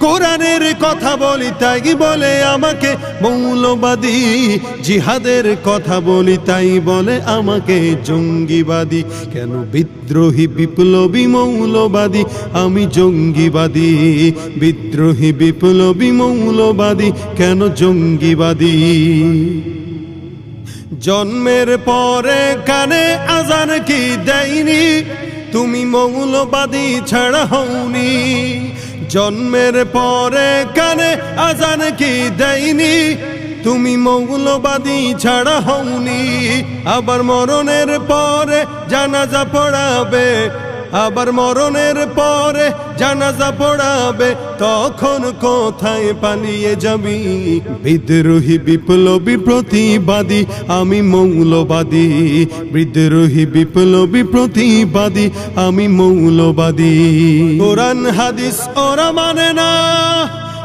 কোরআনের কথা বলি, তাই বলে আমাকে মৌলবাদী। জিহাদের কথা বলি, তাই বলে আমাকে জঙ্গিবাদী। কেন বিদ্রোহী বিপ্লবী মৌলবাদী? আমি জঙ্গিবাদী। বিদ্রোহী বিপ্লবী মৌলবাদী, কেন জঙ্গিবাদী? জন্মের পরে কানে আজান কি দেয়নি? তুমি মৌলবাদী ছাড়া হওনি। জন্মের পরে কানে আজান কি দেয়নি? তুমি মৌলবাদী ছাড়া হওনি। আবার মরণের পরে জানাজা পড়াবে। আবার মরণের পরে জানাজা পড়াবে, তখন কোথায় পালিয়ে যাবি? বিদ্রোহী বিপ্লবী প্রতিবাদী, আমি মৌলবাদী। বিদ্রোহী বিপ্লবী প্রতিবাদী, আমি মৌলবাদী। কোরআন, হাদিস, ওরা মানে না,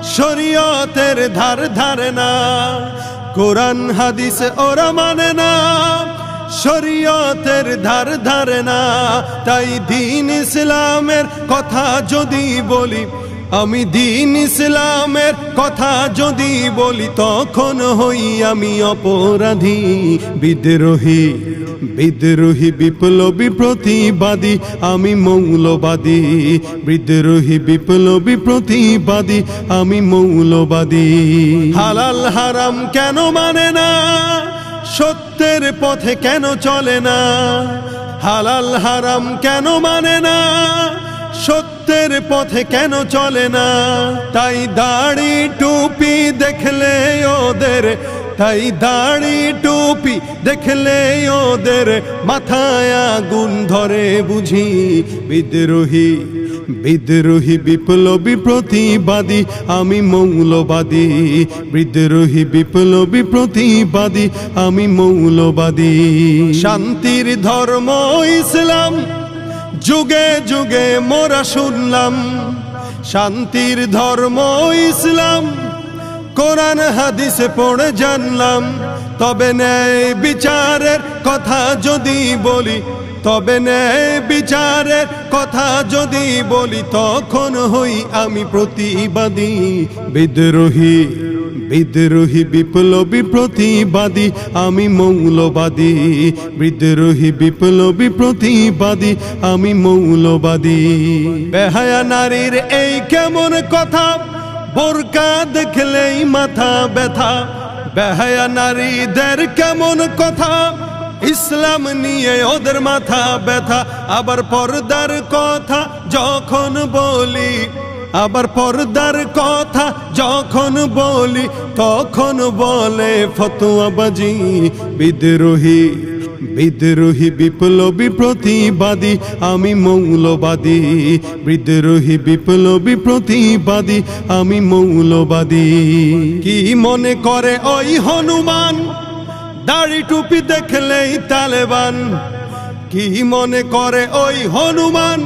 শরীয়তের ধার ধারে না। কোরআন, হাদিস, ওরা মানে না শরীয়তের ধার ধারে না, তাই দিন ইসলামের কথা যদি বলি, আমি দিন ইসলামের কথা যদি বলি, তখন হই আমি অপরাধী, বিদ্রোহী বিদ্রোহী, বিপ্লবী, প্রতিবাদী, আমি মৌলবাদী, বিদ্রোহী, বিপ্লবী, প্রতিবাদী, আমি মৌলবাদী। হালাল হারাম কেন মানে না? সত্যের পথে কেন চলে না? হালাল হারাম কেন মানে না? সত্যের পথে কেন চলে না? তাই দাড়ি টুপি দেখলে ওদের, তাই দাড়ি টুপি দেখলে ওদের মাথায় আগুন ধরে বুঝি বিদ্রোহী। বিদ্রোহী বিপ্লবী প্রতিবাদী, আমি মৌলবাদী। বিদ্রোহী বিপ্লবী প্রতিবাদী, আমি মৌলবাদী। শান্তির ধর্ম ইসলাম, যুগে যুগে মোরা শুনলাম। শান্তির ধর্ম ইসলাম, কোরআন হাদিসে পড়ে জানলাম। তবে ন্যায় বিচারের কথা যদি বলি তবে ন্যায় বিচারের কথা যদি বলি, তখন হই আমি প্রতিবাদী। বিদ্রোহী বিদ্রোহী, বিপ্লবী, প্রতিবাদী, আমি মৌলবাদী। বিদ্রোহী, বিপ্লবী, প্রতিবাদী, আমি মৌলবাদী। বেহায়া নারীর এই কেমন কথা? বোরকা দেখলেই মাথা ব্যথা। বেহায়া নারীদের কেমন কথা? ইসলাম নিয়ে ওদের মাথা ব্যথা, আবার পর্দার কথা যখন বলি, আবার পর্দার কথা যখন বলি, তখন বলে ফতুয়াবাজি বিদ্রোহী বিদ্রোহী বিপ্লবী প্রতিবাদী, আমি মৌলবাদী, বিদ্রোহী বিপ্লবী প্রতিবাদী, আমি মৌলবাদী। কি মনে করে ওই হনুমান? দাড়ি টুপি দেখলেই তালেবান। কি মনে করে ওই হনুমান?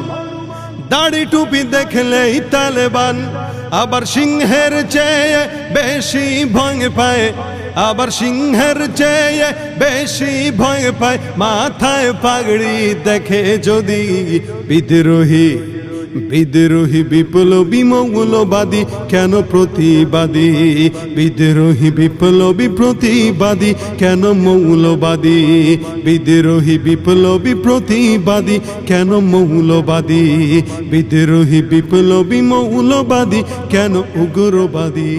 দাড়ি টুপি দেখলেই তালেবান। আবার সিংহের চেয়ে বেশি ভয় পায়। আবার সিংহের চেয়ে বেশি ভয় পায়। মাথায় পাগড়ি দেখে যদি বিদ্রোহী বিদ্রোহী বিপ্লবী মৌলবাদী, কেন প্রতিবাদী? বিদ্রোহী বিপ্লবী প্রতিবাদী, কেন মৌলবাদী? বিদ্রোহী বিপ্লবী প্রতিবাদী, কেন মৌলবাদী? বিদ্রোহী বিপ্লবী মৌলবাদী, কেন উগ্রবাদী?